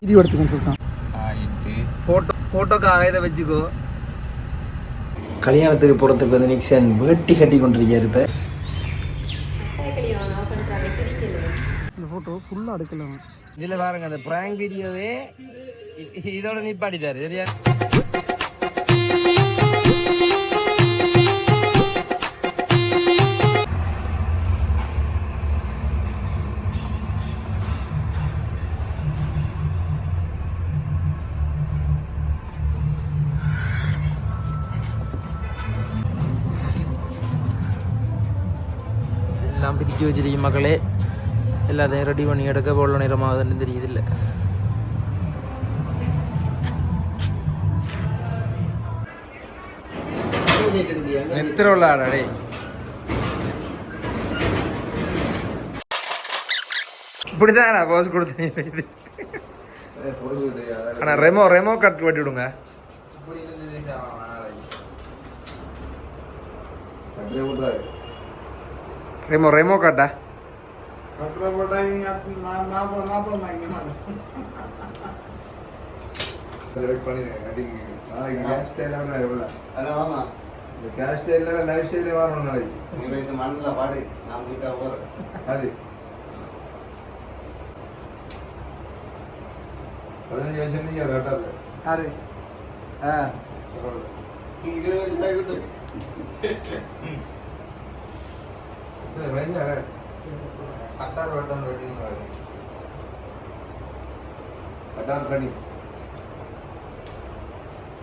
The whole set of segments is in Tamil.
வீடியோ ஃபோட்டோ ஃபோட்டோக்காக இதை வச்சுக்கோ. கல்யாணத்துக்கு போகிறதுக்கு வந்து நிக்சன் வேட்டி கட்டி கொண்டிருக்காரு இப்போ. இந்த ஃபோட்டோ ஃபுல்லாக எடுக்கல அவன். இதில் பாருங்க அந்த ப்ராங்க் வீடியோவே இதோட நிப்பாட்டிட்டாரு சரியா? பிரித்து வச்சிருக்கீங்க மக்களே எல்லாத்தையும் ரெடி பண்ணி எடுக்க எவ்வளோ நேரமாகுதுன்னு தெரியுதில்ல எத்திர விளாடே இப்படிதான் போஸ் கொடுத்தேன் ஆனா ரெமோ ரெமோ கட் வெட்டி விடுங்க ரெமோ ரெமோ கட்டா பதினஞ்சு வயசு நீங்க கட்டாது யாரு ஆ கட்டார் வெட்டார் வெட்டிங்க கட்டார் கனி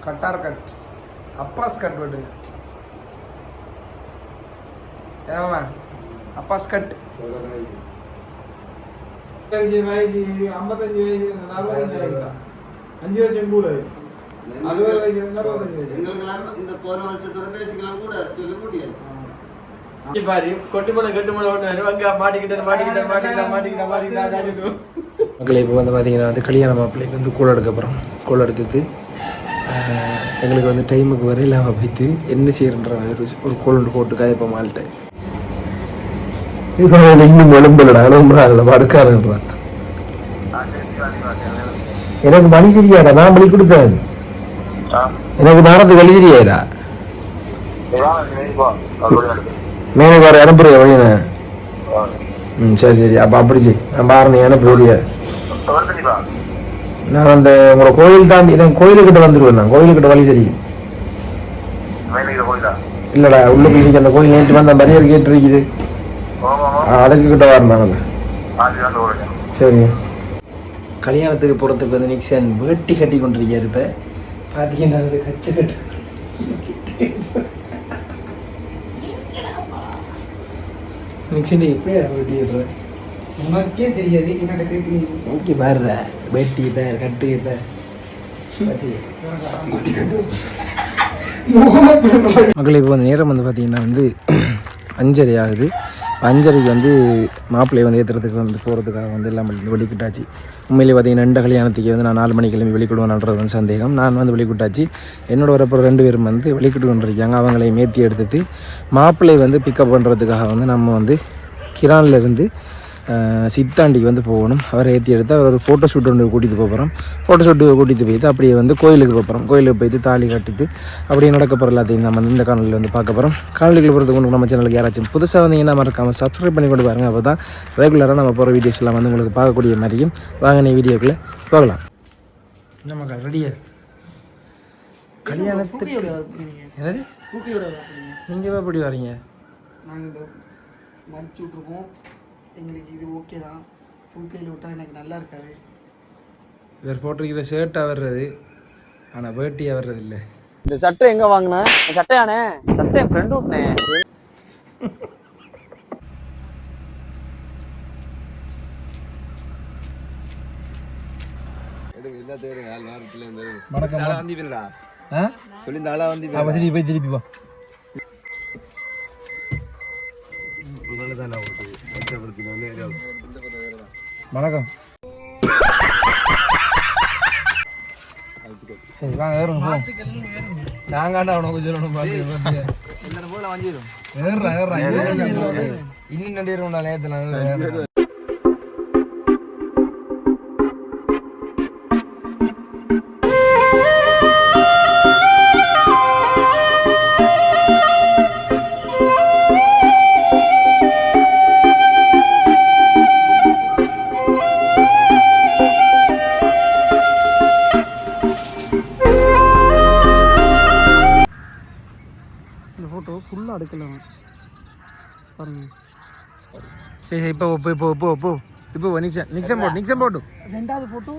கட்டார் கட். அப்பாஸ் கட் விடுங்க ஏமா அப்பாஸ் கட். வயசு வயசு ஐம்பத்தஞ்சு வயசு. அறுபத்தஞ்சு வயசு அஞ்சு வருஷம் கூட அறுபது வயசு. அறுபத்தஞ்சு வயசு. இந்த போன வருஷத்தோட பேசிக்கலாம் கூட சொல்லி கூட்டியாச்சு. பாரு கொட்டு மலை கட்டு மலை ஒன்று அங்க மாட்டிக்கிட்டேன் மாட்டிக்கிட்டேன் மாட்டிக்கிட்டேன் மாட்டிக்கிட்டேன் மாட்டிக்கிட்டேன் மக்களை இப்போ வந்து பார்த்தீங்கன்னா வந்து கல்யாண மாப்பிள்ளைக்கு வந்து கூழ் எடுக்க போகிறோம் கூழ் எடுத்துட்டு எங்களுக்கு வந்து டைமுக்கு வர இல்லாமல் போய்த்து என்ன செய்யறன்ற ஒரு ஒரு போட்டு காயப்போ மால்ட்டு இப்போ இன்னும் விளம்பலடா விளம்புறாங்கல்ல படுக்காருன்றான் எனக்கு வழி தெரியாடா நான் வழி கொடுத்தேன். எனக்கு நேரத்துக்கு வழி தெரியாதா மேனக்கு வர அனுப்புறியா வழியின ம் சரி சரி. அப்போ அப்படி செய். நான் பாரு நீ அனுப்பு வெளியே. நான் அந்த உங்களோட கோயில் தாண்டி நான் கோயிலுக்கிட்ட வந்துடுவேன் நான். கோயிலுக்கிட்ட வழி தெரியும். இல்லடா உள்ள போய் அந்த கோயில் நேற்று வந்த பரியர் கேட்டு இருக்குது அதுக்கு கிட்ட வரணும் சரி. கல்யாணத்துக்கு போகிறதுக்கு வந்து நிக்சன் வேட்டி கட்டி கொண்டிருக்காரு இப்போ? பார்த்தீங்கன்னா அது கச்சை கட்டு நிக்சன் எப்படியா வேட்டி கட்டுறேன் உனக்கே தெரியாது என்னட்ட கேட்குறீங்க ஓகே பாருடா வேட்டி பேர் கட்டு பேர் மக்கள் இப்போ வந்து நேரம் வந்து பார்த்தீங்கன்னா வந்து அஞ்சரை ஆகுது. அஞ்சரைக்கு வந்து மாப்பிள்ளையை வந்து ஏற்றுறதுக்கு வந்து போகிறதுக்காக வந்து எல்லாம் வெளிக்கிட்டாச்சு உண்மையிலே பார்த்தீங்கன்னா ரெண்டு கல்யாணத்துக்கு வந்து நான் நாலு மணிக்கு கிளம்பி வெளிக்கிடுவேன்ன்றது வந்து சந்தேகம். நான் வந்து வெளிக்கிட்டாச்சு என்னோட வரப்போ ரெண்டு பேரும் வந்து வெளிக்கிட்டு கொண்டிருக்காங்க அவங்களையும் ஏற்றி எடுத்துட்டு மாப்பிள்ளை வந்து பிக்கப் பண்ணுறதுக்காக வந்து நம்ம வந்து கிரானில் இருந்து சித்தாண்டிக்கு வந்து போகணும். அவரை ஏற்றி எடுத்து அவர் ஒரு ஃபோட்டோ ஷூட் ஒன்று கூட்டிகிட்டு போகிறோம் ஃபோட்டோ ஷூட்டு கூட்டிகிட்டு போயிட்டு அப்படியே வந்து கோயிலுக்கு போகிறோம் கோயிலுக்கு போயிட்டு தாலி கட்டிட்டு அப்படியே நடக்க போகிற எல்லாத்தையும் நம்ம இந்த காணொலியில் வந்து பார்க்க போகிறோம் காணொலிகள் போகிறதுக்கு முன்னாடி நம்ம சேனலுக்கு யாராச்சும் புதுசாக வந்தீங்கன்னா மறக்காமல் சப்ஸ்கிரைப் பண்ணி கொண்டு பாருங்க. அப்போ தான் ரெகுலராக நம்ம போகிற வீடியோஸ் எல்லாம் வந்து உங்களுக்கு பார்க்கக்கூடிய மாதிரியும். வாங்க நீ வீடியோக்குள்ளே போகலாம். நம்ம ரெடியா கல்யாணத்துக்கு என்னது? நீங்கள் எப்படி வரீங்க நாங்கள் மடிச்சு விட்ருக்கோம் எங்களுக்கு இது ஓகே தான். ஃபுல் கையில் விட்டால் எனக்கு நல்லா இருக்காது. இவர் போட்டிருக்கிற ஷர்ட்டாக வர்றது ஆனால் வேட்டியாக வர்றது இல்லை இந்த சட்டை எங்க வாங்கின? சட்டையானே? சட்டை என் ஃப்ரெண்டு விட்னே வணக்கம். ஆ? சொல்லி இந்த ஆளா வந்து வணக்கம். சரி வாங்க ஏறுங்க நாங்காண்டா உனக்கு சொல்லணும் பார்த்து ஏறுறா ஏறுறா இன்னும் நண்டிடுறோம்டா நேரத்தில் சரி இப்போ இப்போ இப்போ இப்போ இப்போ இப்போ நிக்சன் நிக்சன் போட்டு நிக்சன் போட்டு. ரெண்டாவது போட்டு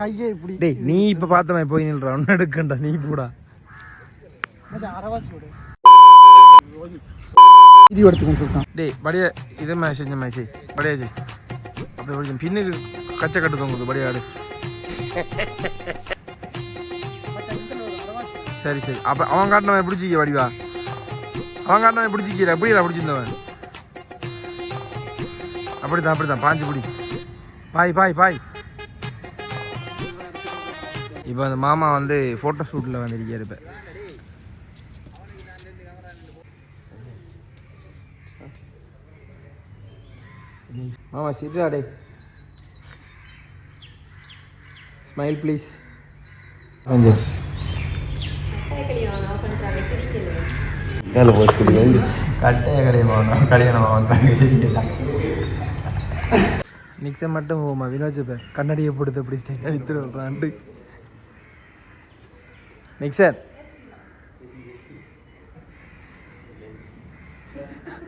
கையை இப்படி டேய் நீ இப்போ பார்த்தவன் போய் நில்றா. ஒன்று எடுக்கண்டா நீ போடா. வீடியோ எடுத்துக்கிட்டு டேய் படியா இதே மாதிரி செஞ்ச மாதிரி செய். படியா செய். அப்படி கொஞ்சம் பின்னுக்கு கச்சை கட்டு தொங்குது. படியா ஆடு. சரி சரி. அப்போ அவன் காட்டினவன் பிடிச்சிக்க வடிவா? அவன் காட்டினவன் பிடிச்சிக்கிற எப்படிடா பிடிச்சிருந்தவன். அப்படிதான் அப்படிதான். பாஞ்சு பிடி. பாய் பாய் பாய். இப்போ அந்த மாமா வந்து ஃபோட்டோ ஷூட்டில் வந்திருக்காரு இப்போ. மாமா சிட்ரா டே ஸ்மைல் ப்ளீஸ் கொஞ்சம் கல்யாணம் கல்யாணம் நிக்சன் மட்டும் போமா வினோஜ் கண்ணாடியை போடுது அப்படி ஸ்டைலாக வித்துரு விட்றான்ட்டு நிக்சன்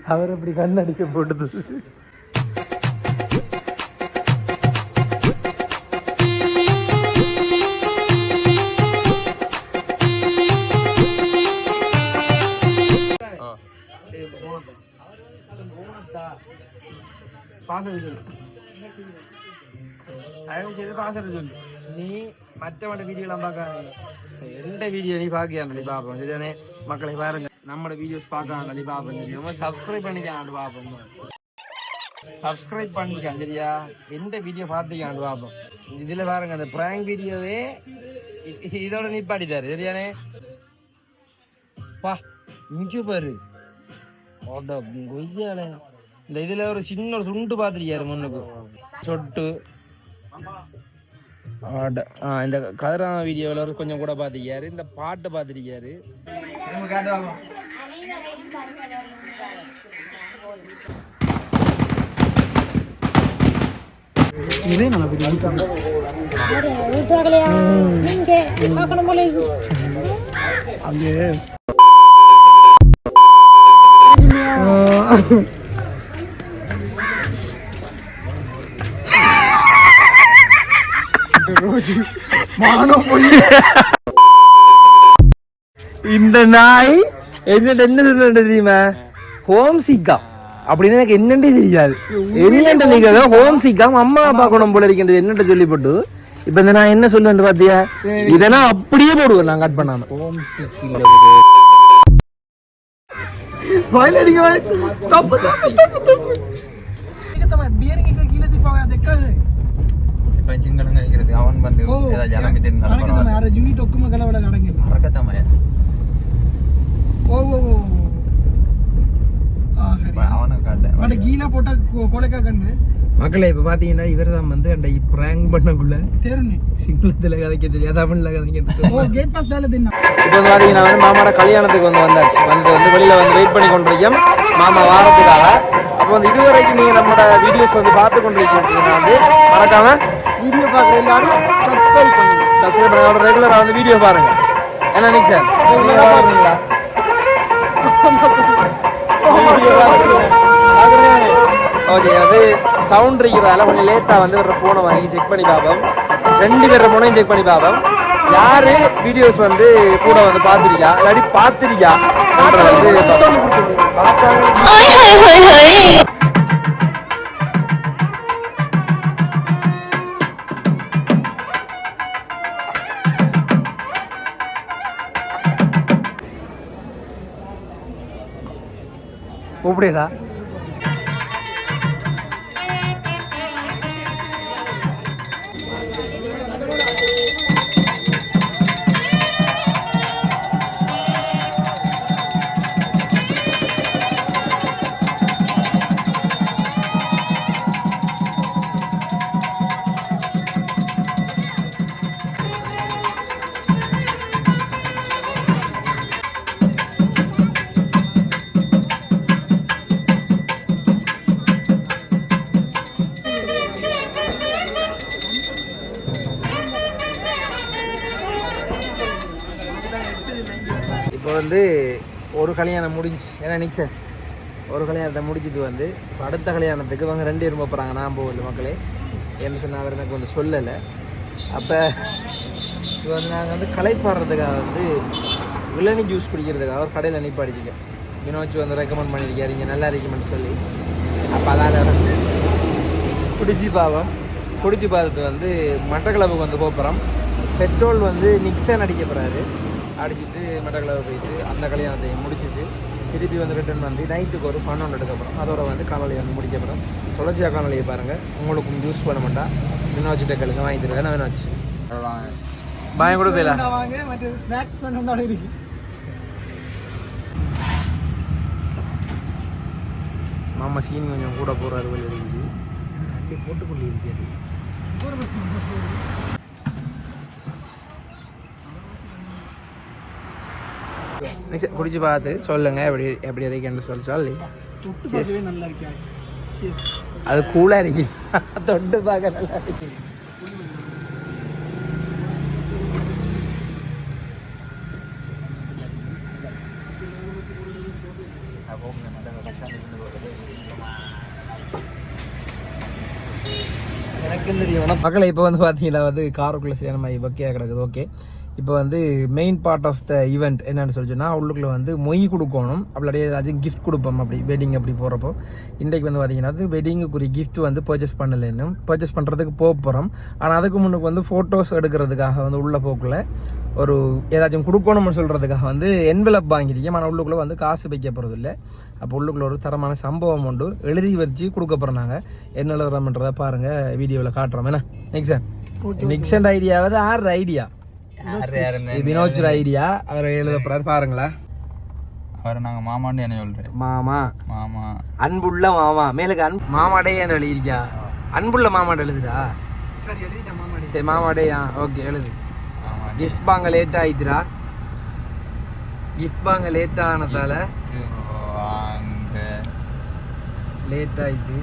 அவர் அப்படி கண்ணாடிக்க போட்டது தயவு செய்து பாசுறது சொல்லு நீ மற்றவட வீடியோலாம் பார்க்காத சரி, எந்த வீடியோ நீ பார்க்கியாண்டி நீ பார்ப்போம் சரிதானே மக்களை பாருங்க நம்மளோட வீடியோஸ் பார்க்கலாம் நீ பார்ப்போம் தெரியும் சப்ஸ்கிரைப் பண்ணிக்காண்டு பார்ப்போம் சப்ஸ்கிரைப் பண்ணிக்கான் சரியா எந்த வீடியோ பார்த்துக்காண்டு பார்ப்போம் இதில் பாருங்க அந்த ப்ராங்க் வீடியோவே இதோட நிப்பாட்டித்தாரு சரியானே பா இங்கே பாரு ஓட கொய்யாலே இந்த இதுல ஒரு சின்ன ஒரு துண்டு பார்த்துருக்காரு முன்னுக்கு. சொட்டு. ஆட ஆ இந்த கதிரான வீடியோவில் ஒரு கொஞ்சம் கூட பார்த்துருக்காரு இந்த பாட்டை பார்த்துருக்காரு இதே நல்லா வீடியோ வீட்டாகலையா போல இருக்கு. அங்கே இந்த நாய் என்ன என்ன சொல்றது தெரியுமா? ஹோம் சிக்கா. அப்படின்னு எனக்கு என்னண்டே தெரியாது. என்னண்ட நீங்க ஹோம் சிக்கா? அம்மா அப்பா குணம் போல இருக்கின்றது என்னட்ட சொல்லி போட்டு இப்ப இந்த நான் என்ன சொல்லுவேன் பாத்தியா? இதெல்லாம் அப்படியே போடுவேன் நான் கட் பண்ணாம. ஹோம் வாய் தப்பு தப்பு தப்பு தப்பு. ஓ ஏதாவது ஜனமி தெரிந்து கணக்கு யார யூனிட் ஒக்கும கலவல கணக்கு மறக்கத்தாம ஓ ஓ ஓ ஆ ஹரி அவனை காட்டேன் பட் கீழே போட்டா கொலைக்கா கண்ணு? மக்களே இப்ப பாத்தீங்கன்னா இவர் தான் வந்து அந்த பிராங்க் பண்ணக்குள்ள தேருனே சிங்களத்துல கதைக்க தெரியாது தமிழ்ல கதைக்க ஓ கேட் பாஸ் தால தின்னா? இப்போ வந்து பார்த்தீங்கன்னா வந்து மாமாவோட கல்யாணத்துக்கு வந்து வந்தாச்சு. வந்து வந்து வெளியில் வந்து வெயிட் பண்ணி கொண்டிருக்கோம் மாமா வாரத்துக்காக. அப்போ வந்து இதுவரைக்கும் நீங்கள் நம்மளோட வீடியோஸ் வந்து பார்த்து கொண்டிருக்கீங்க வந்து மறக்காம வீடியோ பார்க்குற எல்லாரும் சப்ஸ்கிரைப் பண்ணுங்க. சப்ஸ்கிரைப் பண்ணுங்க ரெகுலராக வந்து வீடியோ பாருங்க. என்ன நிக் சார் ஆ பாருங்களா ஓகே அது சவுண்ட் இருக்கிறதால கொஞ்சம் லேட்டாக வந்து ஒரு ஃபோனை வாங்கி செக் பண்ணி பார்ப்போம். ரெண்டு பேர் ஃபோனையும் செக் பண்ணி பார்ப்போம். யாரு வீடியோஸ் வந்து கூட வந்து பார்த்துருக்கா? இல்லாட்டி பார்த்துருக்கா? வந்து கூப்பிடுதா? இப்போ வந்து ஒரு கல்யாணம் முடிஞ்சு ஏன்னா நிக்சன் ஒரு கல்யாணத்தை முடிச்சது வந்து அடுத்த கல்யாணத்துக்கு இவங்க ரெண்டு பேரும் போகிறாங்க நான் போகல மக்களே. என்ன சொன்னால் அவர் எனக்கு வந்து சொல்லலை. அப்போ இப்போ வந்து நாங்கள் வந்து களைப்பாடுறதுக்காக வந்து இளநி ஜூஸ் குடிக்கிறதுக்காக ஒரு கடையில் நிப்பாடிச்சிக்க வினோச்சு வந்து ரெக்கமெண்ட் பண்ணியிருக்காரு இங்கே நல்லா ரெக்கமெண்ட் சொல்லி. அப்போ அதால் குடிச்சு பாவம். குடிச்சு பார்த்துட்டு வந்து மட்டக்களவுக்கு வந்து போகிறோம் பெட்ரோல் வந்து நிக்சன் அடிக்க போகிறாரு அடிச்சிட்டு மட்டக்களவு போயிட்டு அந்த கல்யாணத்தை முடிச்சிட்டு திருப்பி வந்து ரிட்டர்ன் வந்து நைட்டுக்கு ஒரு ஃபன் ஒன்று எடுக்கப்புறம் அதோட வந்து காணொலியை வந்து முடிக்க போகிறோம் தொடர்ச்சியாக காணொலியை பாருங்கள் உங்களுக்கும் யூஸ் பண்ண மாட்டா வினோச்சு டெக்கலுக்கு வாங்கி தருவேன். நான் வினோச்சு பயம் கொடுக்கல வாங்க. மற்ற ஸ்நாக்ஸ் பண்ணாலும் இருக்கு. மாமா சீனி கொஞ்சம் கூட போகிறாரு வழி இருக்குது. அப்படியே போட்டுக்கொண்டு நெக்ஸ்ட் குடிச்சு பார்த்து சொல்லுங்க எப்படி எப்படி இருக்குன்னு சொல்லி. சொல்லி. அது கூலாக இருக்கு தொட்டு பார்க்க நல்லா இருக்கு தெரியும் மக்களை இப்போ வந்து பார்த்தீங்கன்னா வந்து காருக்குள்ளே சரியான மாதிரி பக்கையாக கிடக்குது. ஓகே இப்போ வந்து main part of the event என்னன்னு சொல்லி சொன்னால் உள்ளுக்குள்ள வந்து மொய் கொடுக்கணும். அப்படியே ஏதாச்சும் கிஃப்ட் கொடுப்போம். அப்படி வெட்டிங் அப்படி போகிறப்போ இன்றைக்கு வந்து பார்த்தீங்கன்னா அது வெட்டிங்குக்குரிய gift வந்து பர்ச்சேஸ் பண்ணல இன்னும் பர்ச்சேஸ் பண்ணுறதுக்கு போக போகிறோம் ஆனால் அதுக்கு முன்னுக்கு வந்து ஃபோட்டோஸ் எடுக்கிறதுக்காக வந்து உள்ள போக்குள்ள ஒரு ஏதாச்சும் கொடுக்கணும்னு சொல்கிறதுக்காக வந்து என்வெலப் வாங்கிருக்கேன் ஆனால் உள்ளுக்குள்ளே வந்து காசு வைக்க போகிறது இல்லை அப்போ உள்ளுக்குள்ள ஒரு தரமான சம்பவம் உண்டு. எழுதி வச்சு கொடுக்க போகிறோம் நாங்கள் என்ன எழுதுறோம்ன்றதை பாருங்கள் வீடியோவில் காட்டுறோம். என்ன? நிக்சன் நிக்சன் ஐடியாவது ஆறு ஐடியா வினோச் ஐடியா. அவர் எழுத போறாரு பாருங்களா அவரை நாங்கள் மாமான்னு என்ன சொல்கிறேன் மாமா. மாமா. அன்புள்ள மாமா. மேலுக்கு அன் மாமாடே என்று எழுதியிருக்கியா? அன்புள்ள மாமாட்ட எழுதுடா. சரி எழுதிட்டேன் மாமாடி. சரி மாமாடேயா? ஓகே எழுது. கிஃப்ட் வாங்க லேட் ஆயிடுறா கிஃப்ட் வாங்க லேட் ஆனதால லேட் ஆயிட்டு.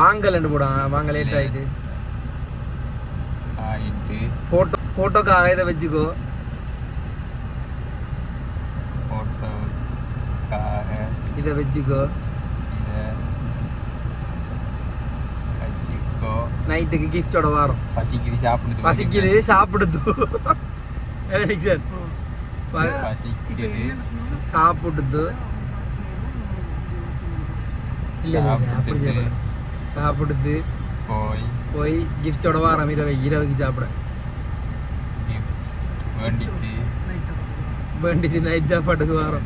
வாங்கலன்னு போடாங்க வாங்க லேட் ஆயிட்டு. ஆயிட்டு. ஃபோட்டோ ஃபோட்டோக்காக இதை வச்சுக்கோ இதை வச்சுக்கோ நைட்டுக்கு கிஃப்டோட வாரம் பசிக்குது சாப்பிடுது பசிக்குது சாப்பிடுது பசிக்குது சாப்பிடுது இல்ல சாப்பிடுது. போய் போய் கிஃப்டோட வாரம் இரவு இரவுக்கு சாப்பிட വേണ്ടിട്ട്. നൈറ്റ് ചാപ്പാട്ടക്ക് വാറും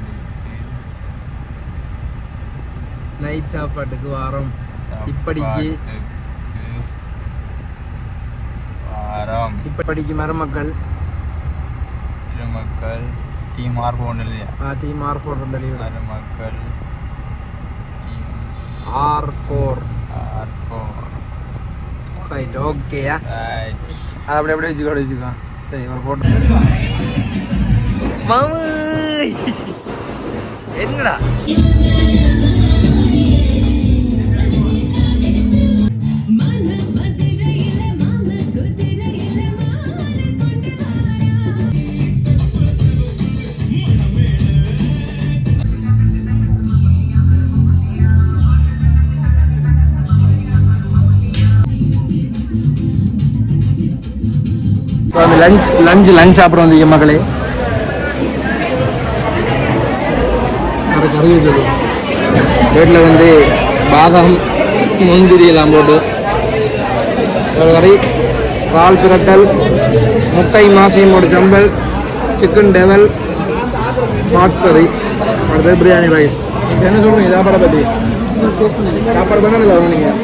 നൈറ്റ് ചാപ്പാട്ടക്ക് വാറും ഇപ്പടിക്ക് ഇപ്പടിക്ക് മരമക്കൾ. മരുമക്കൾ. ടീം ആർ ഫോണ്ടല്ലേ ആ ടീം ആർ ഫോർ ഉണ്ടല്ലേ R four R four right okay അതവിടെ എവിടെ വെച്ചിക്കോ വെച്ചിക്കോ சரி ஒரு போட்டோ. மாமு! என்னடா? லஞ்ச் லஞ்ச் லஞ்ச் சாப்பிட வந்தீங்க மகளே. வீட்டில் வந்து பாதாம் முந்திரி எல்லாம் போட்டு ஒரு கறி பால் பிரட்டல் முட்டை மாசையும் ஒரு சம்பல் சிக்கன் டெவல் ஹாட்ஸ் கறி அடுத்தது பிரியாணி ரைஸ் இப்போ என்ன சொல்கிறீங்க சாப்பாடை பற்றி சாப்பாடு பண்ண நீங்கள்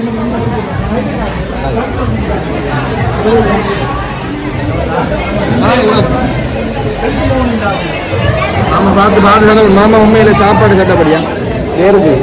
மாமா பார்த்து பார்த்து மாமா உண்மையில சாப்பாடு சட்டப்படியா வேறுது